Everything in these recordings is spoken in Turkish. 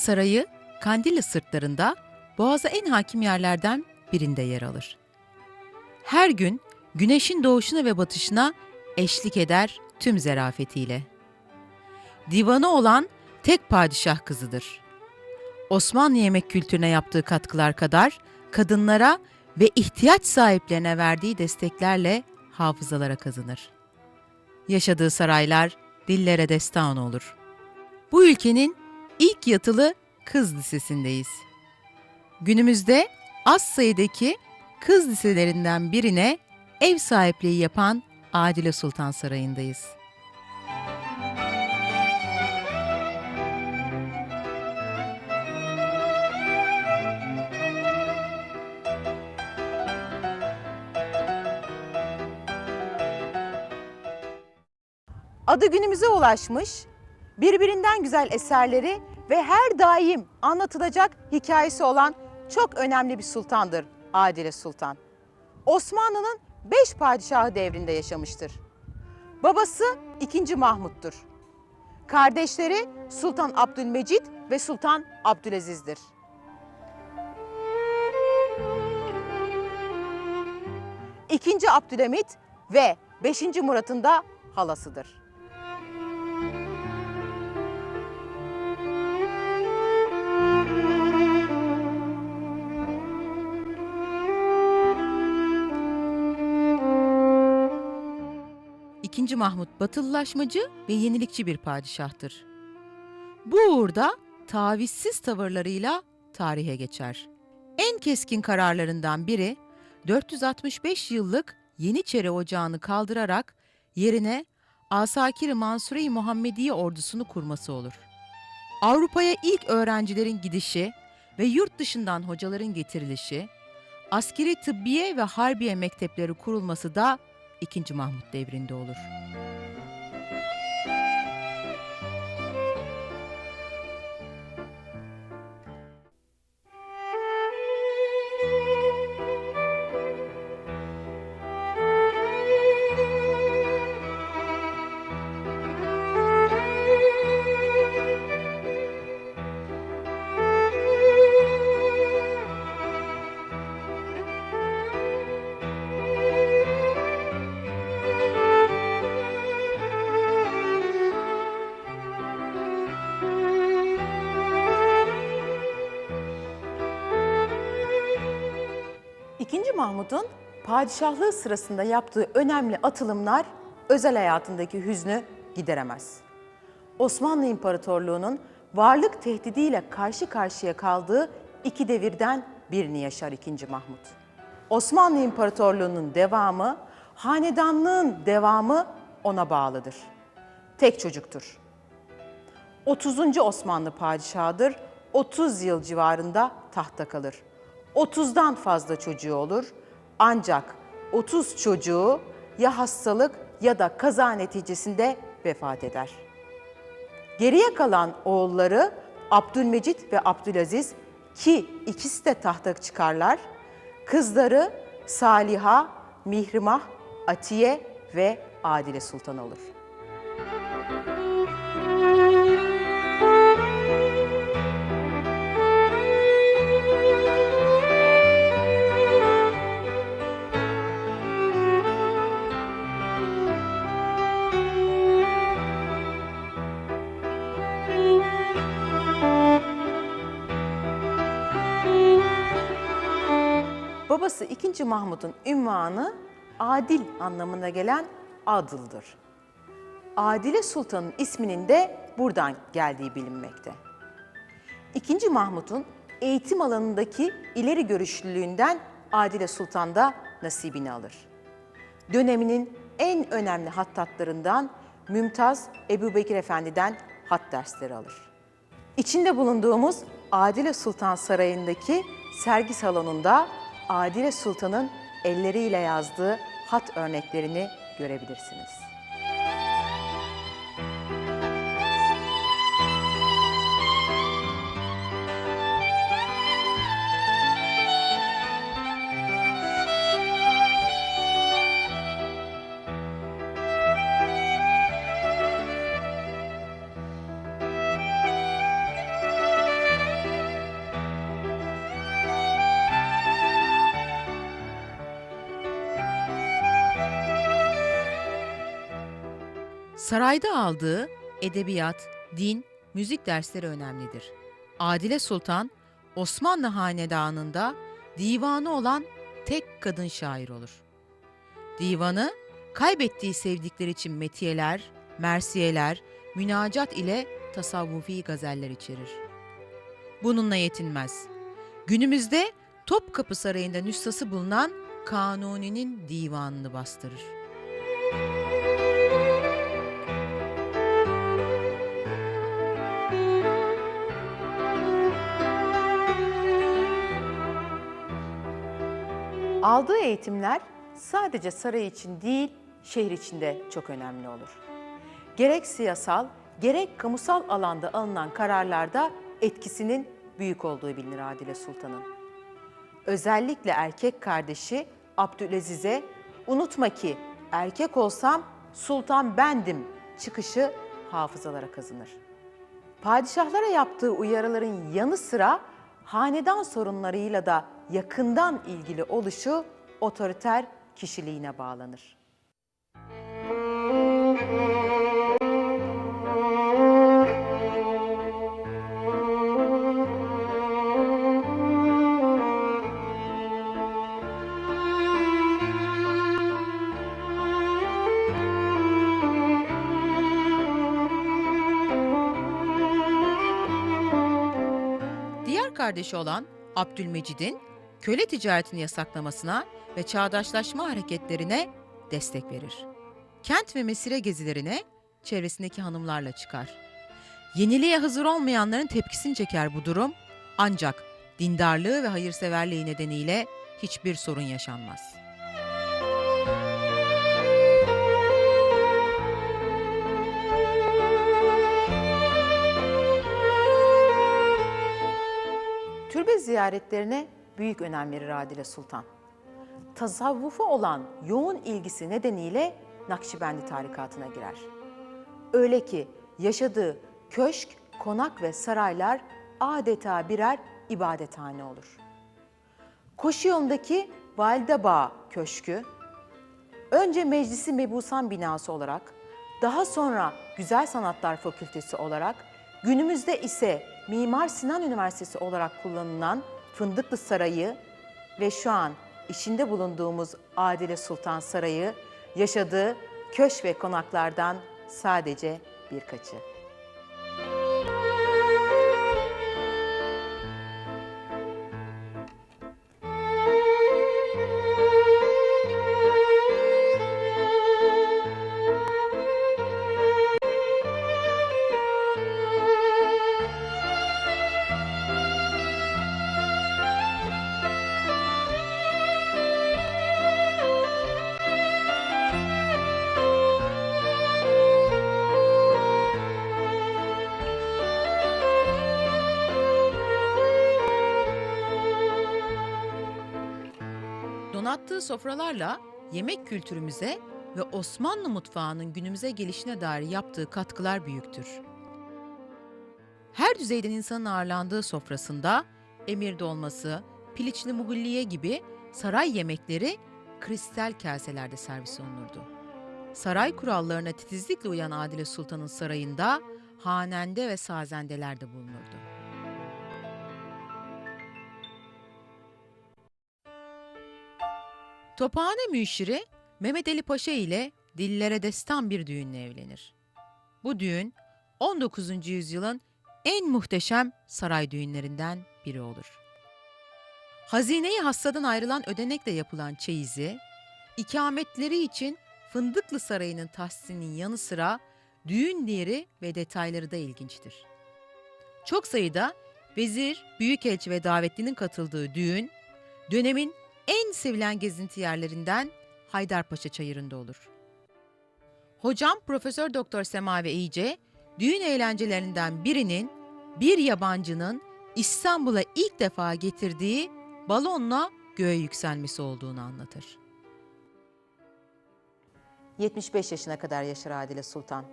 Sarayı Kandilli sırtlarında boğaza en hakim yerlerden birinde yer alır. Her gün güneşin doğuşuna ve batışına eşlik eder tüm zerafetiyle. Divanı olan tek padişah kızıdır. Osmanlı yemek kültürüne yaptığı katkılar kadar kadınlara ve ihtiyaç sahiplerine verdiği desteklerle hafızalara kazınır. Yaşadığı saraylar dillere destan olur. Bu ülkenin ilk yatılı kız lisesindeyiz. Günümüzde az sayıdaki kız liselerinden birine ev sahipliği yapan Adile Sultan Sarayı'ndayız. adı günümüze ulaşmış, birbirinden güzel eserleri ve her daim anlatılacak hikayesi olan çok önemli bir sultandır Adile Sultan. Osmanlı'nın beş padişahı devrinde yaşamıştır. Babası 2. Mahmut'tur. Kardeşleri Sultan Abdülmecit ve Sultan Abdülaziz'dir. İkinci Abdülhamit ve 5. Murat'ın da halasıdır. İkinci Mahmut batılılaşmacı ve yenilikçi bir padişahtır. Bu uğurda tavizsiz tavırlarıyla tarihe geçer. En keskin kararlarından biri 465 yıllık Yeniçeri Ocağı'nı kaldırarak yerine Asakir-i Mansure-i Muhammediye ordusunu kurması olur. Avrupa'ya ilk öğrencilerin gidişi ve yurt dışından hocaların getirilişi, askeri tıbbiye ve harbiye mektepleri kurulması da 2. Mahmut devrinde olur. İkinci Mahmut'un padişahlığı sırasında yaptığı önemli atılımlar özel hayatındaki hüznü gideremez. Osmanlı İmparatorluğu'nun varlık tehdidiyle karşı karşıya kaldığı iki devirden birini yaşar 2. Mahmut. Osmanlı İmparatorluğu'nun devamı, hanedanlığın devamı ona bağlıdır. Tek çocuktur. 30. Osmanlı padişahıdır. 30 yıl civarında tahta kalır. 30'dan fazla çocuğu olur. Ancak 30 çocuğu ya hastalık ya da kaza neticesinde vefat eder. Geriye kalan oğulları Abdülmecit ve Abdülaziz ki ikisi de tahta çıkarlar. Kızları Saliha, Mihrimah, Atiye ve Adile Sultan olur. Babası 2. Mahmut'un ünvanı adil anlamına gelen Adıl'dır. Adile Sultan'ın isminin de buradan geldiği bilinmekte. 2. Mahmut'un eğitim alanındaki ileri görüşlülüğünden Adile Sultan da nasibini alır. Döneminin en önemli hattatlarından Mümtaz Ebu Bekir Efendi'den hat dersleri alır. İçinde bulunduğumuz Adile Sultan Sarayı'ndaki sergi salonunda Adile Sultan'ın elleriyle yazdığı hat örneklerini görebilirsiniz. Sarayda aldığı edebiyat, din, müzik dersleri önemlidir. Adile Sultan, Osmanlı Hanedanı'nda divanı olan tek kadın şair olur. Divanı, kaybettiği sevdikleri için metiyeler, mersiyeler, münacat ile tasavvufi gazeller içerir. Bununla yetinmez. Günümüzde Topkapı Sarayı'nda nüshası bulunan Kanuni'nin divanını bastırır. Aldığı eğitimler sadece saray için değil, şehir için de çok önemli olur. Gerek siyasal, gerek kamusal alanda alınan kararlarda etkisinin büyük olduğu bilinir Adile Sultan'ın. Özellikle erkek kardeşi Abdülaziz'e unutma ki erkek olsam sultan bendim çıkışı hafızalara kazınır. Padişahlara yaptığı uyarıların yanı sıra hanedan sorunlarıyla da yakından ilgili oluşu otoriter kişiliğine bağlanır. Diğer kardeşi olan Abdülmecid'in köle ticaretini yasaklamasına ve çağdaşlaşma hareketlerine destek verir. Kent ve mesire gezilerine çevresindeki hanımlarla çıkar. Yeniliğe hazır olmayanların tepkisini çeker bu durum ancak dindarlığı ve hayırseverliği nedeniyle hiçbir sorun yaşanmaz. Türbe ziyaretlerine büyük önem verir Adile Sultan. Tasavvufa olan yoğun ilgisi nedeniyle Nakşibendi tarikatına girer. Öyle ki yaşadığı köşk, konak ve saraylar adeta birer ibadethane olur. Koşu yolundaki Valide Bağ Köşkü, önce Meclisi Mebusan binası olarak, daha sonra Güzel Sanatlar Fakültesi olarak, günümüzde ise Mimar Sinan Üniversitesi olarak kullanılan Fındıklı Sarayı ve şu an içinde bulunduğumuz Adile Sultan Sarayı yaşadığı köşk ve konaklardan sadece birkaçı. Donattığı sofralarla yemek kültürümüze ve Osmanlı mutfağının günümüze gelişine dair yaptığı katkılar büyüktür. Her düzeyden insanın ağırlandığı sofrasında emir dolması, piliçli muhulliye gibi saray yemekleri kristal kaselerde servis olunurdu. Saray kurallarına titizlikle uyan Adile Sultan'ın sarayında hanende ve sazendeler de bulunurdu. Tophane müşiri Mehmet Ali Paşa ile dillere destan bir düğünle evlenir. Bu düğün 19. yüzyılın en muhteşem saray düğünlerinden biri olur. Hazineyi hassadan ayrılan ödenekle yapılan çeyizi, ikametleri için Fındıklı Sarayı'nın tahsisinin yanı sıra düğün değeri ve detayları da ilginçtir. Çok sayıda vezir, büyükelçi ve davetlinin katıldığı düğün, dönemin en sevilen gezinti yerlerinden Haydarpaşa Çayırı'nda olur. Hocam Profesör Doktor Semavi İyice, düğün eğlencelerinden birinin bir yabancının İstanbul'a ilk defa getirdiği balonla göğe yükselmesi olduğunu anlatır. 75 yaşına kadar yaşar Adile Sultan.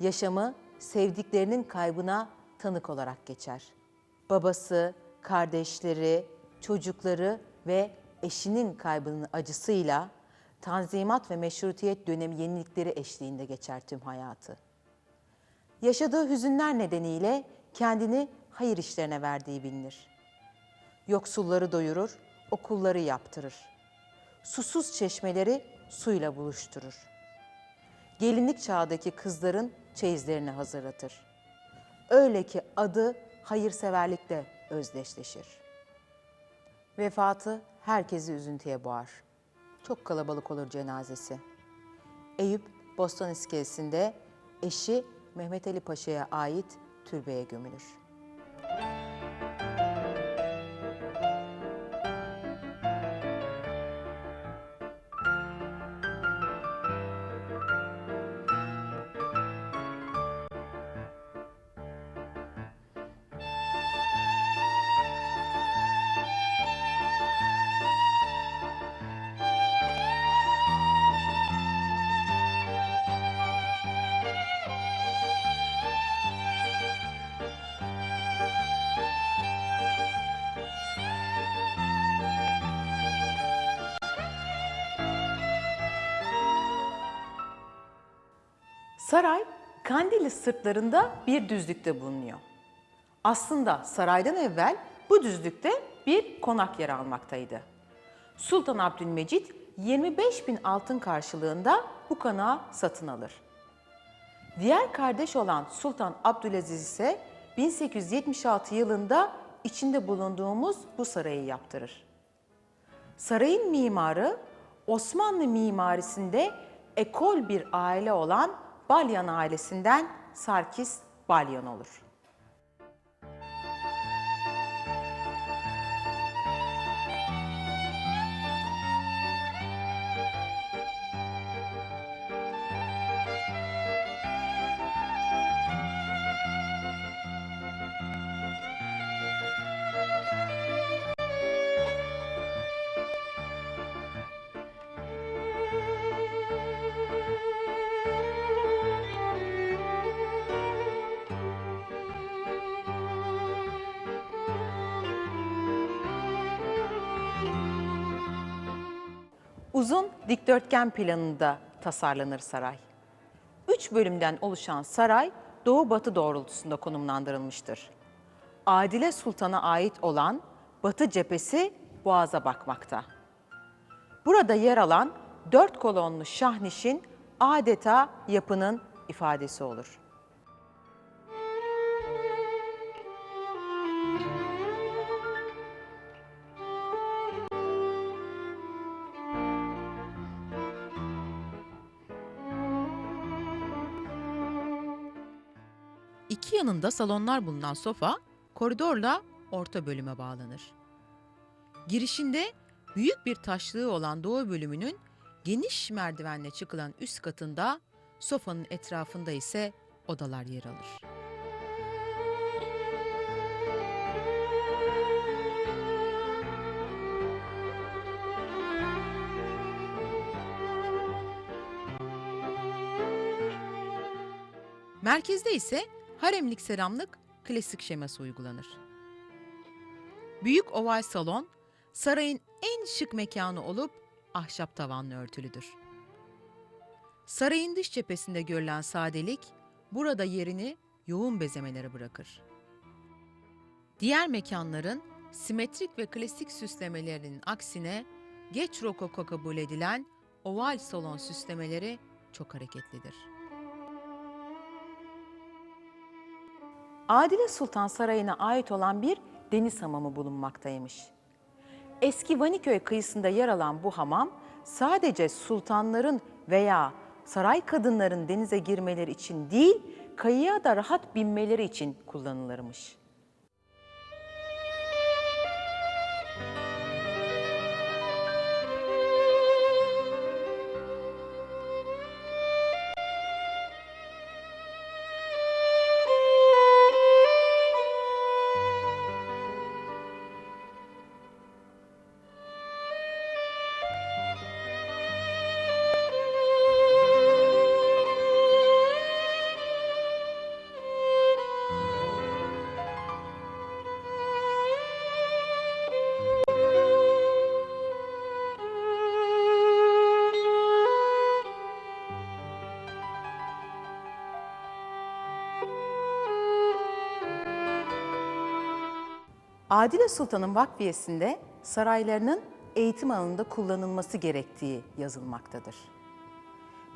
Yaşamı sevdiklerinin kaybına tanık olarak geçer. Babası, kardeşleri, çocukları ve eşinin kaybının acısıyla Tanzimat ve meşrutiyet dönemi yenilikleri eşliğinde geçer tüm hayatı. Yaşadığı hüzünler nedeniyle kendini hayır işlerine verdiği bilinir. Yoksulları doyurur, okulları yaptırır. Susuz çeşmeleri suyla buluşturur. Gelinlik çağdaki kızların çeyizlerini hazırlatır. Öyle ki adı hayırseverlikle özdeşleşir. Vefatı herkesi üzüntüye boğar. Çok kalabalık olur cenazesi. Eyüp Bostan iskelesinde eşi Mehmet Ali Paşa'ya ait türbeye gömülür. Saray Kandilli sırtlarında bir düzlükte bulunuyor. Aslında saraydan evvel bu düzlükte bir konak yer almaktaydı. Sultan Abdülmecit 25 bin altın karşılığında bu konağı satın alır. Diğer kardeş olan Sultan Abdülaziz ise 1876 yılında içinde bulunduğumuz bu sarayı yaptırır. Sarayın mimarı Osmanlı mimarisinde ekol bir aile olan Balyan ailesinden Sarkis Balyan olur. Uzun dikdörtgen planında tasarlanır saray. Üç bölümden oluşan saray doğu-batı doğrultusunda konumlandırılmıştır. Adile Sultan'a ait olan batı cephesi boğaza bakmakta. Burada yer alan dört kolonlu şahnişin adeta yapının ifadesi olur. Yanında salonlar bulunan sofa koridorla orta bölüme bağlanır. Girişinde büyük bir taşlığı olan doğu bölümünün geniş merdivenle çıkılan üst katında sofanın etrafında ise odalar yer alır. Merkezde ise haremlik seramlık klasik şeması uygulanır. Büyük oval salon sarayın en şık mekanı olup ahşap tavanlı örtülüdür. Sarayın dış cephesinde görülen sadelik burada yerini yoğun bezemelere bırakır. Diğer mekanların simetrik ve klasik süslemelerinin aksine geç rokoko kabul edilen oval salon süslemeleri çok hareketlidir. Adile Sultan Sarayı'na ait olan bir deniz hamamı bulunmaktaymış. Eski Vaniköy kıyısında yer alan bu hamam sadece sultanların veya saray kadınların denize girmeleri için değil, kayıya da rahat binmeleri için kullanılırmış. Adile Sultan'ın vakfiyesinde saraylarının eğitim alanında kullanılması gerektiği yazılmaktadır.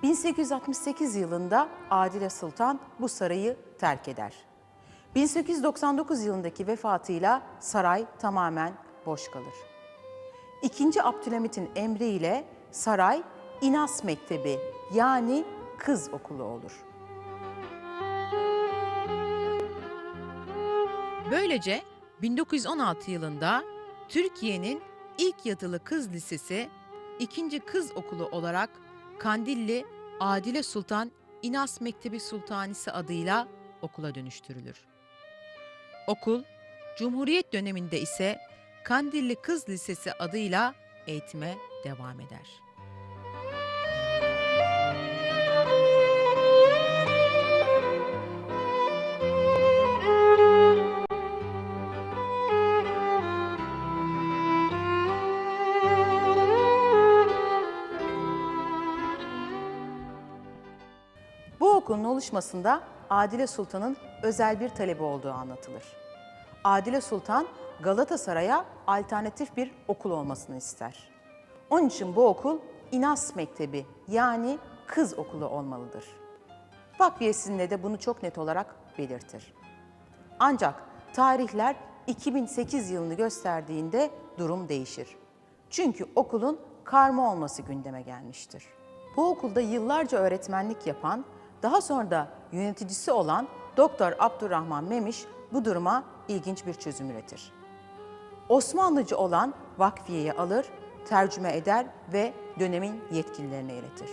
1868 yılında Adile Sultan bu sarayı terk eder. 1899 yılındaki vefatıyla saray tamamen boş kalır. İkinci Abdülhamit'in emriyle saray İnas Mektebi yani kız okulu olur. Böylece 1916 yılında Türkiye'nin ilk yatılı kız lisesi, ikinci kız okulu olarak Kandilli Adile Sultan İnas Mektebi Sultanisi adıyla okula dönüştürülür. Okul, Cumhuriyet döneminde ise Kandilli Kız Lisesi adıyla eğitime devam eder. Oluşmasında Adile Sultan'ın özel bir talebi olduğu anlatılır. Adile Sultan Galatasaray'a alternatif bir okul olmasını ister. Onun için bu okul İnas Mektebi yani kız okulu olmalıdır. Vakfiyesinde de bunu çok net olarak belirtir. Ancak tarihler 2008 yılını gösterdiğinde durum değişir. Çünkü okulun karma olması gündeme gelmiştir. Bu okulda yıllarca öğretmenlik yapan, daha sonra da yöneticisi olan Doktor Abdurrahman Memiş bu duruma ilginç bir çözüm üretir. Osmanlıcı olan vakfiyeyi alır, tercüme eder ve dönemin yetkililerine iletir.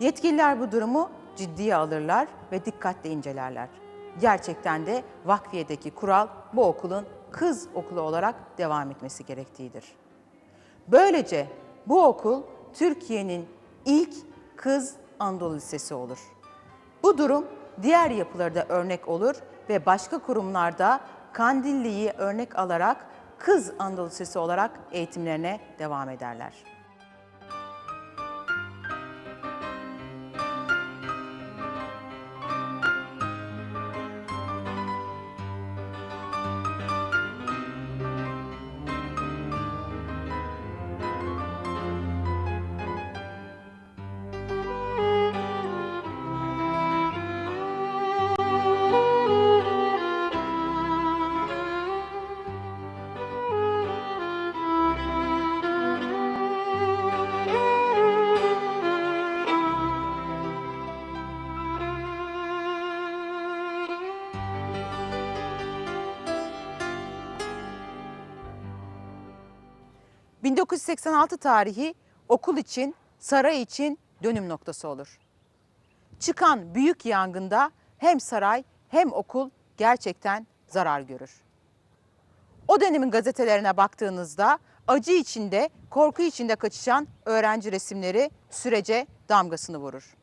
Yetkililer bu durumu ciddiye alırlar ve dikkatle incelerler. Gerçekten de vakfiyedeki kural bu okulun kız okulu olarak devam etmesi gerektiğidir. Böylece bu okul Türkiye'nin ilk kız Anadolu Lisesi olur. Bu durum diğer yapılarda örnek olur ve başka kurumlarda Kandilli'yi örnek alarak kız Anadolu Lisesi olarak eğitimlerine devam ederler. ...1986 tarihi okul için, saray için dönüm noktası olur. Çıkan büyük yangında hem saray hem okul gerçekten zarar görür. O dönemin gazetelerine baktığınızda acı içinde, korku içinde kaçışan öğrenci resimleri sürece damgasını vurur.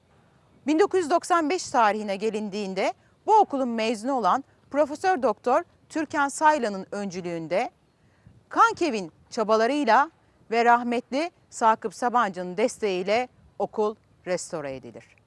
1995 tarihine gelindiğinde bu okulun mezunu olan Profesör Doktor Türkan Saylan'ın öncülüğünde Kankev'in çabalarıyla ve rahmetli Sakıp Sabancı'nın desteğiyle okul restore edilir.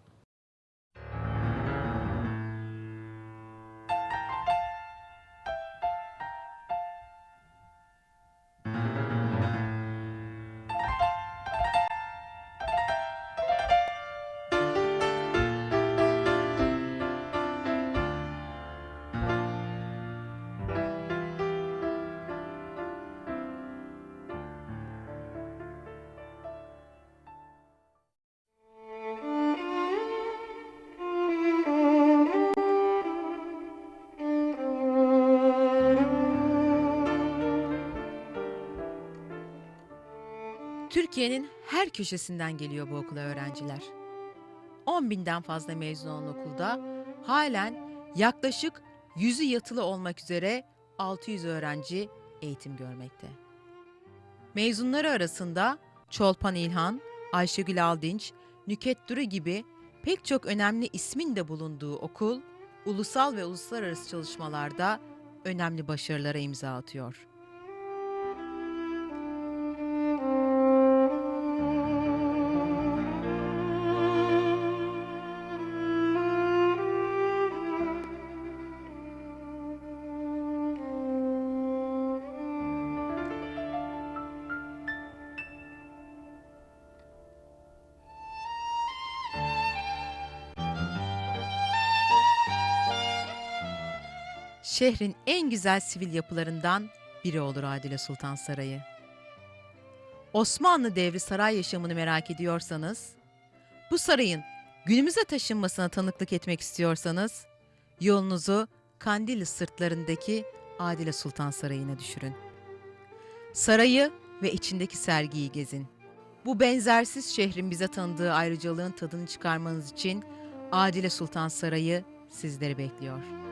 Türkiye'nin her köşesinden geliyor bu okula öğrenciler. 10 binden fazla mezun olan okulda halen yaklaşık yüzü yatılı olmak üzere 600 öğrenci eğitim görmekte. Mezunları arasında Çolpan İlhan, Ayşegül Aldinç, Nüket Duru gibi pek çok önemli ismin de bulunduğu okul, ulusal ve uluslararası çalışmalarda önemli başarılara imza atıyor. Şehrin en güzel sivil yapılarından biri olur Adile Sultan Sarayı. Osmanlı devri saray yaşamını merak ediyorsanız, bu sarayın günümüze taşınmasına tanıklık etmek istiyorsanız, yolunuzu Kandilli sırtlarındaki Adile Sultan Sarayı'na düşürün. Sarayı ve içindeki sergiyi gezin. Bu benzersiz şehrin bize tanıdığı ayrıcalığın tadını çıkarmanız için Adile Sultan Sarayı sizleri bekliyor.